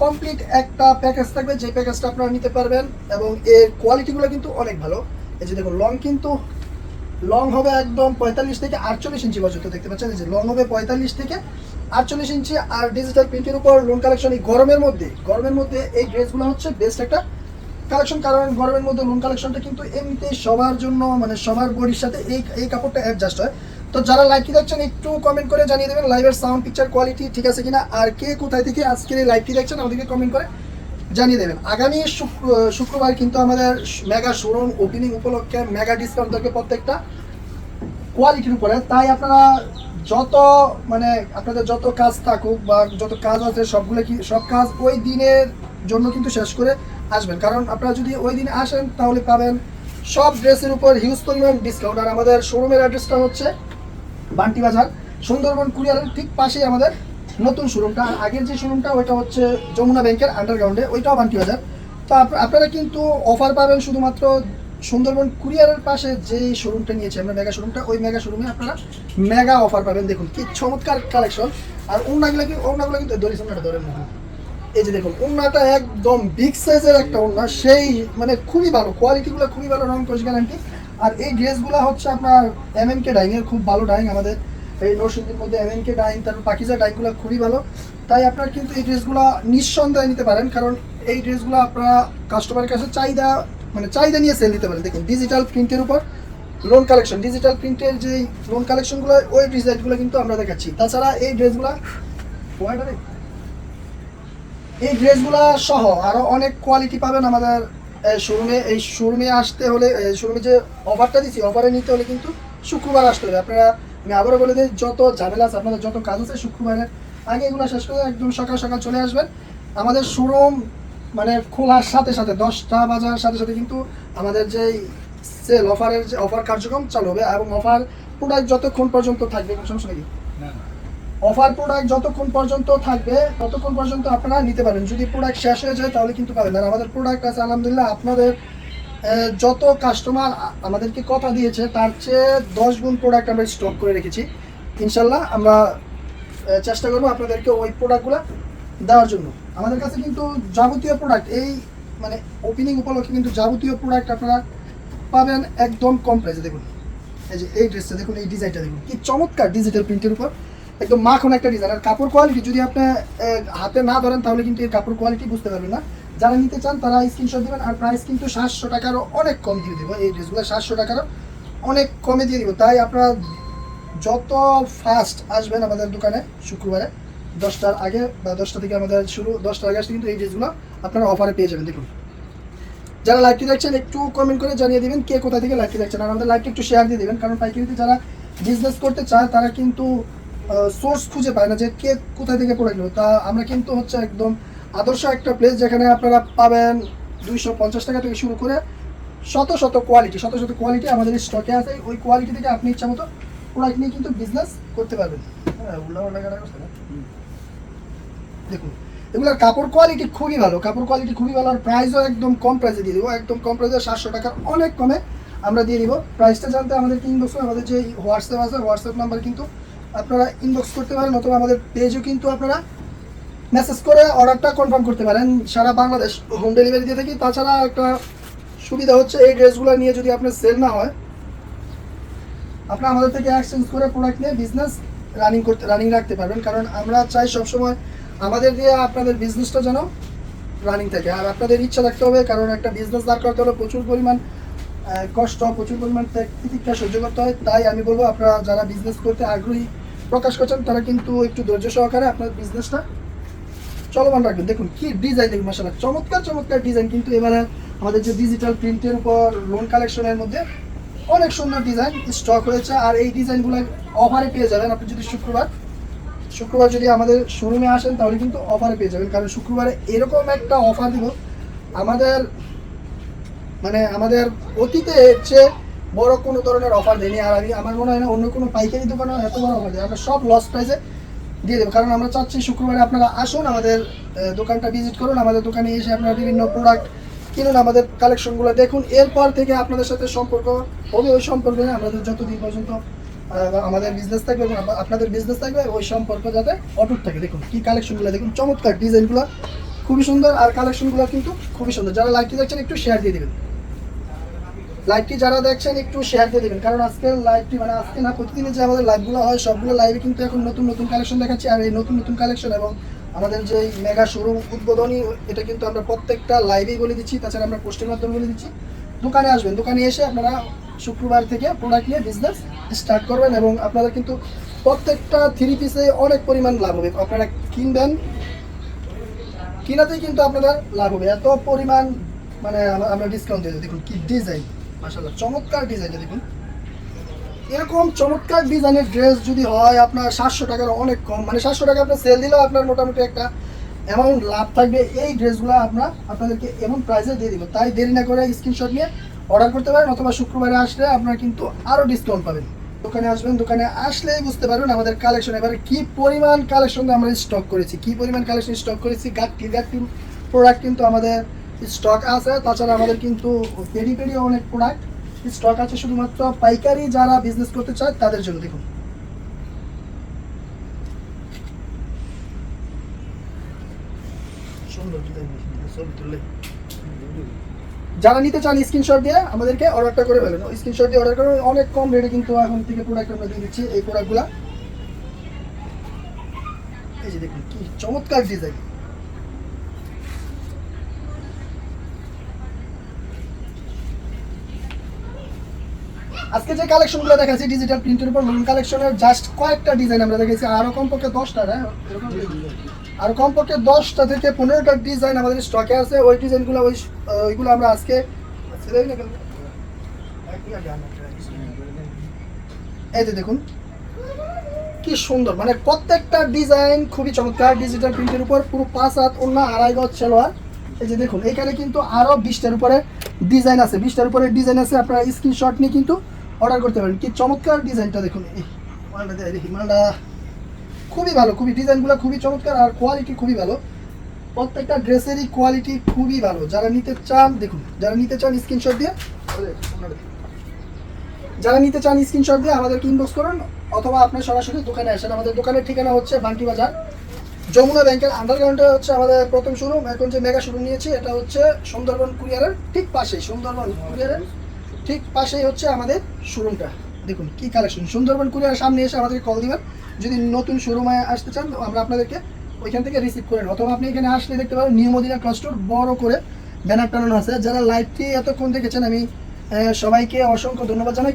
Complete একটা package থাকবে, যে প্যাকেজটা আপনারা নিতে পারবেন এবং এর কোয়ালিটিগুলো কিন্তু অনেক ভালো। এই যে দেখুন লং কিন্তু লং হবে একদম পঁয়তাল্লিশ থেকে আটচল্লিশ ইঞ্চি পর্যন্ত, দেখতে পাচ্ছেন? যে লং হবে পঁয়তাল্লিশ থেকে আটচল্লিশ ইঞ্চি আর ডিজিটাল প্রিন্টের উপর লোন কালেকশন এই গরমের মধ্যে গরমের মধ্যে এই ড্রেসগুলো হচ্ছে বেস্ট একটা কালেকশন কারণ গরমের মধ্যে লোন কালেকশনটা কিন্তু এমনিতে সবার জন্য মানে সবার বডির সাথে এই এই কাপড়টা অ্যাডজাস্ট হয়। তো যারা লাইভটি দেখছেন, একটু কমেন্ট করে জানিয়ে দেবেন লাইভের সাউন্ড পিকচার কোয়ালিটি ঠিক আছে কিনা, আর কে কোথায় থেকে আজকের এই লাইভটি দেখছেন আমাদেরকে কমেন্ট করে জানিয়ে দেবেন। আগামী শুক্র- শুক্রবার কিন্তু আমাদের মেগা শোরুম ওপেনিং উপলক্ষে মেগা ডিসকাউন্ট থাকবে প্রত্যেকটা কোয়ালিটির উপরে। তাই আপনারা যত মানে আপনাদের যত কাজ থাকুক বা যত কাজ আছে সবগুলো কি, সব কাজ ওই দিনের জন্য কিন্তু শেষ করে আসবেন। কারণ আপনারা যদি ওই দিন আসেন তাহলে পাবেন সব ড্রেসের উপর হিউজ পরিমাণ ডিসকাউন্ট আর আমাদের শোরুমের অ্যাড্রেসটা হচ্ছে বান্টি বাজার, সুন্দরবন কুরিয়ারের ঠিক পাশেই আমাদের নতুন শোরুমটা। আর আগের যে শোরুমটা, ওইটা হচ্ছে যমুনা ব্যাংকের আন্ডারগ্রাউন্ডে ওইটাও বান্টি বাজার। তো আপনারা কিন্তু অফার পাবেন শুধুমাত্র সুন্দরবন কুরিয়ারের পাশে যেই শোরুমটা নিয়েছে আমরা মেগা শোরুমটা, ওই মেগা শোরুমে আপনারা মেগা অফার পাবেন। দেখুন কি চমৎকার কালেকশন আর ওনাগুলো কি ওনাগুলো কিন্তু দড়ি সোনাটা ধরেন না এই যে দেখুন ওনাটা একদম বিগ সাইজের একটা ওনা সেই মানে খুবই ভালো কোয়ালিটিগুলো খুবই ভালো, রং কোচ গ্যারান্টি আর এই ড্রেসগুলো হচ্ছে আপনার এম এম কে ডাইংয়ের খুব ভালো ডাইং আমাদের। এই নরসিংদীর মধ্যে এম এম কে ডাইং তারপর পাকিজা ডাইংগুলো খুবই ভালো। তাই আপনার কিন্তু এই ড্রেসগুলো নিঃসন্দেহে নিতে পারেন, কারণ এই ড্রেসগুলো আপনারা কাস্টমারের কাছে চাহিদা মানে চাহিদা নিয়ে সেল দিতে পারেন। দেখুন ডিজিটাল প্রিন্টের উপর লোন কালেকশন ডিজিটাল প্রিন্টের যে লোন কালেকশনগুলো ওই ডিজাইনগুলো কিন্তু আমরা দেখাচ্ছি। তাছাড়া এই ড্রেসগুলো এই ড্রেসগুলো সহ আরও অনেক কোয়ালিটি পাবেন আমাদের শোরুমে, এই শোরুমে আসতে হলে শোরুমে যে অফারটা দিচ্ছি অফারে নিতে হলে কিন্তু শুক্রবার আসতে হবে। আপনারা, আমি আবারও বলে দিই, যত ঝামেলা আছে, আপনাদের যত কাজ আছে, শুক্রবারের আগে এগুলো শেষ করে একদম সকাল সকাল চলে আসবেন। আমাদের শোরুম মানে খোলার সাথে সাথে, দশটা বাজার সাথে সাথে কিন্তু আমাদের যে সেল অফারের যে অফার কার্যক্রম চালু হবে এবং অফার প্রোডাক্ট যতক্ষণ পর্যন্ত থাকবে, কোনো সমস্যা নেই। অফার প্রোডাক্ট যতক্ষণ পর্যন্ত থাকবে, ততক্ষণ পর্যন্ত আপনারা নিতে পারেন যদি প্রোডাক্ট শেষ হয়ে যায়, তাহলে কিন্তু পাবেন। আর আমাদের প্রোডাক্ট আছে, আলহামদুলিল্লাহ, আপনাদের যত কাস্টমার আমাদেরকে কথা দিয়েছে, তার চেয়ে দশ গুণ প্রোডাক্ট আমরা স্টক করে রেখেছি। ইনশাল্লাহ আমরা চেষ্টা করব আপনাদেরকে ওই প্রোডাক্টগুলো দেওয়ার জন্য। আমাদের কাছে কিন্তু যাবতীয় প্রোডাক্ট এই মানে ওপেনিং উপলক্ষে কিন্তু যাবতীয় প্রোডাক্ট আপনারা পাবেন একদম কম প্রাইসে দেখুন, এই যে, এই ড্রেসটা দেখুন, এই ডিজাইনটা দেখুন, কি চমৎকার ডিজিটাল প্রিন্টের উপর। একদম মাখন একটা ডিজাইন আর কাপড় কোয়ালিটি যদি আপনি হাতে না ধরেন, তাহলে কিন্তু এই কাপড় কোয়ালিটি বুঝতে পারবেন না। যারা নিতে চান, তারা স্ক্রিনশট দেবেন, আর প্রাইস কিন্তু সাতশো টাকারও অনেক কম দিয়ে দেবো। এই ড্রেসগুলো সাতশো টাকারও অনেক কমে দিয়ে দিব। তাই আপনারা যত ফাস্ট আসবেন আমাদের দোকানে শুক্রবারে, দশটার আগে বা দশটা থেকে আমাদের শুরু, দশটার আগে আসলে কিন্তু এই ড্রেসগুলো আপনারা অফারে পেয়ে যাবেন। দেখুন, যারা লাইভটি দেখছেন, একটু কমেন্ট করে জানিয়ে দিবেন কে কোথা থেকে লাইভটি দেখছেন। আর আমাদের লাইভটি একটু শেয়ার দিয়ে দিবেন। কারণ পাইকারিতে যারা বিজনেস করতে চায়, তারা কিন্তু সোর্স খুঁজে পায় না যে কে কোথা থেকে প্রোডাক্ট নেবে তা আমরা কিন্তু হচ্ছে একদম আদর্শ একটা প্লেস যেখানে আপনারা পাবেন দুইশো পঞ্চাশ টাকা থেকে শুরু করে শত শত কোয়ালিটি শত শত কোয়ালিটি আমাদের স্টকে আছে। ওই কোয়ালিটি থেকে আপনি ইচ্ছা মতো প্রোডাক্ট নিয়ে কিন্তু বিজনেস করতে পারবেন। হ্যাঁ দেখুন এগুলোর কাপড় কোয়ালিটি খুবই ভালো। কাপড় কোয়ালিটি খুবই ভালো আর প্রাইসও একদম কম প্রাইসে দিয়ে দেবো। একদম কম প্রাইসে সাতশো টাকার অনেক কমে আমরা দিয়ে দিব। প্রাইসটা জানতে আমাদের কিন্তু আমাদের যে হোয়াটসঅ্যাপ আছে হোয়াটসঅ্যাপ নাম্বার কিন্তু আপনারা ইনবক্স করতে পারেন অথবা আমাদের পেজও কিন্তু আপনারা মেসেজ করে অর্ডারটা কনফার্ম করতে পারেন। সারা বাংলাদেশ হোম ডেলিভারি দিয়ে থাকি। তাছাড়া একটা সুবিধা হচ্ছে, এই ড্রেসগুলো নিয়ে যদি আপনার সেল না হয়, আপনারা আমাদের থেকে এক্সচেঞ্জ করে প্রোডাক্ট নিয়ে বিজনেস রানিং করতে রানিং রাখতে পারবেন। কারণ আমরা চাই সবসময় আমাদের দিয়ে আপনাদের বিজনেসটা যেন রানিং থাকে। আর আপনাদের ইচ্ছা থাকতে হবে, কারণ একটা বিজনেস দাঁড় করতে হলে প্রচুর পরিমাণ কষ্ট, প্রচুর পরিমাণ তিতিক্ষা সহ্য করতে হয়। তাই আমি বলব, আপনারা যারা বিজনেস করতে আগ্রহী প্রকাশ করছেন, তারা কিন্তু একটু ধৈর্য সহকারে আপনার বিজনেসটা চলমান রাখবেন। দেখুন, কি ডিজাইন দেখুন মাসাল্লাহ চমৎকার চমৎকার ডিজাইন কিন্তু এবারে আমাদের যে ডিজিটাল প্রিন্টের উপর লোন কালেকশনের মধ্যে অনেক সুন্দর ডিজাইন স্টক হয়েছে। আর এই ডিজাইনগুলো অফারে পেয়ে যাবেন আপনি যদি শুক্রবার শুক্রবার যদি আমাদের শোরুমে আসেন, তাহলে কিন্তু অফারে পেয়ে যাবেন। কারণ শুক্রবারে এরকম একটা অফার দিব, আমাদের মানে আমাদের অতীতে চেয়ে বড় কোনো ধরনের অফার দেয়নি। আর আমি আমার মনে হয় না অন্য কোনো পাইকারি দোকানে এত বড় অফার দেয় আমরা সব লস প্রাইসে দিয়ে দেবো। কারণ আমরা চাচ্ছি শুক্রবারে আপনারা আসুন আমাদের দোকানটা ভিজিট করুন। আমাদের দোকানে এসে আপনারা বিভিন্ন প্রোডাক্ট কিনুন, আমাদের কালেকশনগুলো দেখুন। এরপর থেকে আপনাদের সাথে সম্পর্ক হবে। ওই সম্পর্কে আমাদের যতদিন পর্যন্ত আমাদের বিজনেস থাকবে এবং আপনাদের বিজনেস থাকবে, ওই সম্পর্ক যাতে অটুট থাকে। দেখুন, কী কালেকশনগুলো দেখুন, চমৎকার ডিজাইনগুলো খুবই সুন্দর। আর কালেকশনগুলো কিন্তু খুবই সুন্দর। যারা লাইভটি দেখছেন একটু শেয়ার দিয়ে দেবেন। লাইভটি যারা দেখছেন, একটু শেয়ার দিয়ে দেবেন। কারণ আজকের লাইভটি মানে আজকে না প্রতিদিনের যে আমাদের লাইভগুলো হয়, সবগুলো লাইভে কিন্তু এখন নতুন নতুন কালেকশন দেখাচ্ছি। আর এই নতুন নতুন কালেকশন এবং আমাদের যে মেগা শোরুম উদ্বোধনী, এটা কিন্তু আমরা প্রত্যেকটা লাইভেই বলে দিচ্ছি। তাছাড়া আমরা পোস্টের মাধ্যমে বলে দিচ্ছি। দোকানে আসবেন। দোকানে এসে আপনারা শুক্রবার থেকে প্রোডাক্ট নিয়ে বিজনেস স্টার্ট করবেন এবং আপনাদের কিন্তু প্রত্যেকটা থ্রি পিসে অনেক পরিমাণ লাভ হবে। আপনারা কিনবেন, কিনাতেই কিন্তু আপনাদের লাভ হবে। এত পরিমাণ মানে আমরা- ডিসকাউন্ট দিয়ে। দেখুন কি ডিজাইন চমৎকার ডিজাইন দেখুন। এরকম চমৎকার ডিজাইনের ড্রেস যদি হয়, আপনার সাতশো টাকার অনেক কম। মানে সাতশো টাকা আপনার সেল দিলেও আপনার মোটামুটি একটা অ্যামাউন্ট লাভ থাকবে। এই ড্রেসগুলো আমরা আপনাদেরকে এমন প্রাইসে দিয়ে দিব। তাই দেরি না করে স্ক্রিনশট নিয়ে অর্ডার করতে পারেন, অথবা শুক্রবারে আসলে আপনারা কিন্তু আরও ডিসকাউন্ট পাবেন। দোকানে আসবেন, দোকানে আসলেই বুঝতে পারবেন আমাদের কালেকশন এবারে কি পরিমাণ কালেকশন আমরা স্টক করেছি। কি পরিমাণ কালেকশন স্টক করেছি, গাটটি গাটটি প্রোডাক্ট কিন্তু আমাদের স্টক আছে, তাছাড়া আমাদের কিন্তু পেডি পেডি অনেক প্রোডাক্ট স্টক আছে শুধুমাত্র পাইকারি যারা বিজনেস করতে চায়, তাদের জন্য দেখুন। যারা নিতে চান স্ক্রিনশট দিয়ে আমাদেরকে অর্ডারটা করে ফেলেন। স্ক্রিনশট দিয়ে অর্ডার করুন অনেক কম রেটে কিন্তু এখন থেকে প্রোডাক্ট আমরা দিয়ে দিচ্ছি এই প্রোডাক্টগুলা এই যে দেখুন, কি চমৎকার ডিজাইন আজকে যে কালেকশনগুলো দেখাচ্ছি ডিজিটাল প্রিন্টের উপর লোন কালেকশনের জাস্ট কয়েকটা ডিজাইন আমরা দেখেছি আরও কমপক্ষে দশটা হ্যাঁ আর কমপক্ষে দশটা থেকে পনেরোটা ডিজাইন আমাদের স্টকে আছে। ওই ডিজাইনগুলো ওই ওইগুলো আমরা আজকে এই যে দেখুন, কি সুন্দর। মানে প্রত্যেকটা ডিজাইন খুবই চমৎকার ডিজিটাল প্রিন্টের উপর, পুরো পাঁচ হাত, অন্য আড়াই গজ সালোয়ার। এই যে দেখুন, এখানে কিন্তু আরও বিশটার উপরে ডিজাইন আছে। বিশটার উপরে ডিজাইন আছে, আপনারা স্ক্রিনশট নিয়ে কিন্তু অর্ডার করতে পারেন। কি চমৎকার ডিজাইনটা দেখুন। মালটা দেখি। খুবই ভালো, খুবই ডিজাইনগুলো খুবই চমৎকার আর কোয়ালিটি খুবই ভালো। প্রত্যেকটা ড্রেসেরই কোয়ালিটি খুবই ভালো। যারা নিতে চান, দেখুন, যারা নিতে চান স্ক্রিনশট দিয়ে যারা নিতে চান স্ক্রিনশট দিয়ে আমাদেরকে ইনবক্স করুন, অথবা আপনার সরাসরি দোকানে আসেন। আমাদের দোকানের ঠিকানা হচ্ছে বান্টি বাজার। যমুনা ব্যাংকের আন্ডারগ্রাউন্ডে হচ্ছে আমাদের প্রথম শোরুম এখন যে মেগা শোরুম নিয়েছি, এটা হচ্ছে সুন্দরবন কুরিয়ারের ঠিক পাশেই, সুন্দরবন কুরিয়ারের ঠিক পাশেই হচ্ছে আমাদের শোরুমটা। দেখুন কি কালেকশন সুন্দরবন কুরিয়ার সামনে এসে আমাদেরকে কল দিবেন। যদি নতুন শোরুমে আসতে চান, আমরা আপনাদেরকে ওইখান থেকে রিসিভ করেন অথবা আপনি এখানে আসলে দেখতে পাবেন নিউ মদিনা ক্লাস্টোর বড় করে ব্যানার টানানো আছে। যারা লাইভটি এতক্ষণ দেখেছেন, আমি সবাইকে অসংখ্য ধন্যবাদ জানাই।